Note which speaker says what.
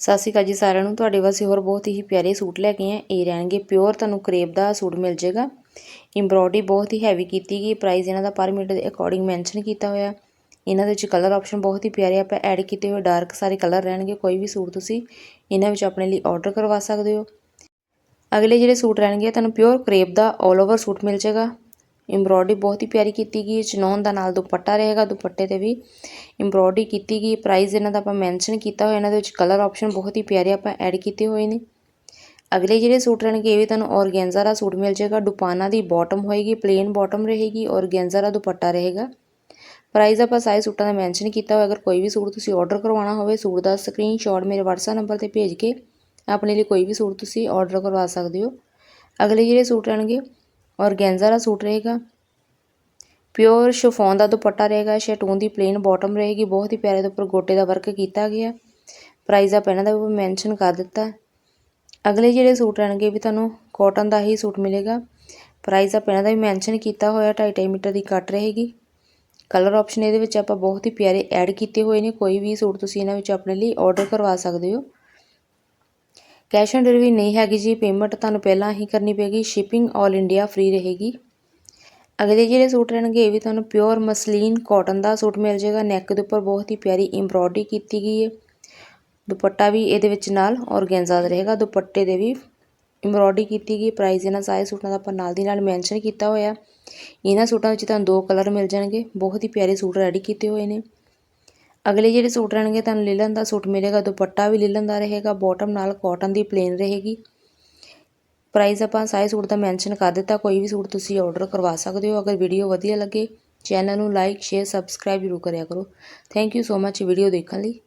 Speaker 1: ਸਤਿ ਸ਼੍ਰੀ ਅਕਾਲ ਜੀ ਸਾਰਿਆਂ ਨੂੰ। ਤੁਹਾਡੇ ਵਾਸਤੇ ਹੋਰ ਬਹੁਤ ਹੀ ਪਿਆਰੇ ਸੂਟ ਲੈ ਕੇ ਆਏ। ਇਹ ਰਹਿਣਗੇ ਪਿਓਰ ਤੁਹਾਨੂੰ ਕਰੇਪ ਦਾ ਸੂਟ ਮਿਲ ਜਾਏਗਾ। ਐਮਬ੍ਰੋਇਡਰੀ ਬਹੁਤ ਹੀ ਹੈਵੀ ਕੀਤੀ ਗਈ ਪ੍ਰਾਈਸ ਇਹਨਾਂ ਦਾ ਪਰ ਮੀਟਰ ਦੇ ਅਕੋਰਡਿੰਗ ਮੈਂਸ਼ਨ ਕੀਤਾ ਹੋਇਆ। ਇਹਨਾਂ ਦੇ ਵਿੱਚ ਕਲਰ ਆਪਸ਼ਨ ਬਹੁਤ ਹੀ ਪਿਆਰੇ ਆਪਾਂ ਐਡ ਕੀਤੇ ਹੋਏ ਡਾਰਕ ਸਾਰੇ ਕਲਰ ਰਹਿਣਗੇ। ਕੋਈ ਵੀ ਸੂਟ ਤੁਸੀਂ ਇਹਨਾਂ ਵਿੱਚ ਆਪਣੇ ਲਈ ਆਰਡਰ ਕਰਵਾ ਸਕਦੇ ਹੋ। ਅਗਲੇ ਜਿਹੜੇ ਸੂਟ ਰਹਿਣਗੇ, ਤੁਹਾਨੂੰ ਪਿਓਰ ਕਰੇਪ ਦਾ 올 ਓਵਰ ਸੂਟ ਮਿਲ ਜਾਏਗਾ। ਐਮਬ੍ਰੋਇਡਰੀ ਬਹੁਤ ਹੀ ਪਿਆਰੀ ਕੀਤੀ ਗਈ ਹੈ। ਚਨੌਨ ਦਾ ਨਾਲ ਦੁਪੱਟਾ ਰਹੇਗਾ। ਦੁਪੱਟੇ ਤੇ ਵੀ ਐਮਬ੍ਰੋਇਡਰੀ ਕੀਤੀ ਗਈ ਪ੍ਰਾਈਸ ਇਹਨਾਂ ਦਾ ਆਪਾਂ ਮੈਂਸ਼ਨ ਕੀਤਾ ਹੋਇਆ। ਇਹਨਾਂ ਦੇ ਵਿੱਚ ਕਲਰ ਆਪਸ਼ਨ ਬਹੁਤ ਹੀ ਪਿਆਰੇ ਆਪਾਂ ਐਡ ਕੀਤੇ ਹੋਏ ਨੇ। ਅਗਲੇ ਜਿਹੜੇ ਸੂਟ ਰਹਿਣਗੇ, ਇਹ ਵੀ ਤੁਹਾਨੂੰ ਔਰਗੈਂਜ਼ਾ ਦਾ ਸੂਟ ਮਿਲ ਜਾਏਗਾ। ਦੁਪਾਨਾ ਦੀ ਬਾਟਮ ਹੋਏਗੀ। ਪਲੇਨ ਬਾਟਮ ਰਹੇਗੀ। ਔਰਗੈਂਜ਼ਾ ਦਾ ਦੁਪੱਟਾ ਰਹੇਗਾ। ਪ੍ਰਾਈਸ ਆਪਾਂ ਸਾਰੇ ਸੂਟਾਂ ਦਾ ਮੈਂਸ਼ਨ ਕੀਤਾ ਹੋਇਆ। ਅਗਰ ਕੋਈ ਵੀ ਸੂਟ ਤੁਸੀਂ ਆਰਡਰ ਕਰਵਾਉਣਾ ਹੋਵੇ, ਸੂਟ ਦਾ ਸਕਰੀਨਸ਼ਾਟ ਮੇਰੇ WhatsApp ਨੰਬਰ ਤੇ ਭੇਜ ਕੇ ਆਪਣੇ ਲਈ ਕੋਈ ਵੀ ਸੂਟ ਤੁਸੀਂ ਆਰਡਰ ਕਰਵਾ ਸਕਦੇ ਹੋ। ਅਗਲੇ ਜਿਹੜੇ ਸੂਟ ਰਹਿਣਗੇ ਔਰਗੈਂਜ਼ਾ ਦਾ ਸੂਟ ਰਹੇਗਾ। ਪਿਓਰ ਸ਼ਿਫੋਨ ਦਾ ਦੁਪੱਟਾ ਰਹੇਗਾ, ਸ਼ੈਟੂਨ ਦੀ ਪਲੇਨ ਬਾਟਮ ਰਹੇਗੀ। ਬਹੁਤ ਹੀ ਪਿਆਰੇ ਦੇ ਉੱਪਰ ਗੋਟੇ ਦਾ ਵਰਕ ਕੀਤਾ ਗਿਆ। ਪ੍ਰਾਈਸ ਆ ਇਹਨਾਂ ਦਾ ਵੀ ਮੈਂਸ਼ਨ ਕਰ ਦਿੱਤਾ। ਅਗਲੇ ਜਿਹੜੇ ਸੂਟ ਰਹਿਣਗੇ ਵੀ ਤੁਹਾਨੂੰ ਕਾਟਨ ਦਾ ਹੀ ਸੂਟ ਮਿਲੇਗਾ। ਪ੍ਰਾਈਸ ਆ ਇਹਨਾਂ ਦਾ ਵੀ ਮੈਂਸ਼ਨ ਕੀਤਾ ਹੋਇਆ 2.5 ਮੀਟਰ ਦੀ ਕੱਟ ਰਹੇਗੀ। ਕਲਰ ਆਪਸ਼ਨ ਇਹਦੇ ਵਿੱਚ ਆਪਾਂ ਬਹੁਤ ਹੀ ਪਿਆਰੇ ਐਡ ਕੀਤੇ ਹੋਏ ਨੇ। ਕੋਈ ਵੀ ਸੂਟ ਤੁਸੀਂ ਇਹਨਾਂ ਵਿੱਚ ਆਪਣੇ ਲਈ ਆਰਡਰ ਕਰਵਾ ਸਕਦੇ ਹੋ। ਕੈਸ਼ ਔਨ ਡਿਲੀਵਰੀ ਨਹੀਂ ਹੈਗੀ ਜੀ ਪੇਮੈਂਟ ਤੁਹਾਨੂੰ ਪਹਿਲਾਂ ਹੀ ਕਰਨੀ ਪਏਗੀ ਸ਼ਿਪਿੰਗ 올 ਇੰਡੀਆ ਫ੍ਰੀ ਰਹੇਗੀ। ਅਗਲੇ ਜਿਹੜੇ ਸੂਟ ਰਹਿਣਗੇ, ਇਹ ਵੀ ਤੁਹਾਨੂੰ ਪਿਓਰ ਮਸਲੀਨ ਕਾਟਨ ਦਾ ਸੂਟ ਮਿਲ ਜਾਏਗਾ ਨੈਕ ਦੇ ਉੱਪਰ ਬਹੁਤ ਹੀ ਪਿਆਰੀ ਐਮਬ੍ਰੋਇਡਰੀ ਕੀਤੀ ਗਈ ਹੈ। ਦੁਪੱਟਾ ਵੀ ਇਹਦੇ ਵਿੱਚ ਨਾਲ ਔਰਗੈਂਜ਼ਾ ਦਾ ਰਹੇਗਾ, ਦੁਪੱਟੇ ਦੇ ਵੀ ਐਮਬ੍ਰੋਇਡਰੀ ਕੀਤੀ ਗਈ ਪ੍ਰਾਈਸ ਇਹਨਾਂ ਸਾਰੇ ਸੂਟਾਂ ਦਾ ਆਪਾਂ ਨਾਲ ਦੀ ਨਾਲ ਮੈਂਸ਼ਨ ਕੀਤਾ ਹੋਇਆ ਇਹਨਾਂ ਸੂਟਾਂ ਵਿੱਚ ਤੁਹਾਨੂੰ ਦੋ ਕਲਰ ਮਿਲ ਜਾਣਗੇ, ਬਹੁਤ ਹੀ ਪਿਆਰੇ ਸੂਟ ਰੈਡੀ ਕੀਤੇ ਹੋਏ ਨੇ। ਅਗਲੇ ਜਿਹੜੇ ਸੂਟ ਰਹਿਣਗੇ ਤੁਹਾਨੂੰ ਲਿਲਨ ਦਾ ਸੂਟ ਮਿਲੇਗਾ, ਦੁਪੱਟਾ ਵੀ ਲਿਲਨ ਦਾ ਰਹੇਗਾ ਬਾਟਮ ਨਾਲ ਕਾਟਨ ਦੀ ਪਲੇਨ ਰਹੇਗੀ। ਪ੍ਰਾਈਸ ਆਪਾਂ ਸਾਰੇ ਸੂਟ ਦਾ ਮੈਂਸ਼ਨ ਕਰ ਦਿੱਤਾ, ਕੋਈ ਵੀ ਸੂਟ ਤੁਸੀਂ ਆਰਡਰ ਕਰਵਾ ਸਕਦੇ ਹੋ, ਅਗਰ ਵੀਡੀਓ ਵਧੀਆ ਲੱਗੇ ਚੈਨਲ ਨੂੰ ਲਾਈਕ ਸ਼ੇਅਰ ਸਬਸਕ੍ਰਾਈਬ ਜ਼ਰੂਰ ਕਰਿਆ ਕਰੋ। Thank you so much video ਦੇਖਣ ਲਈ।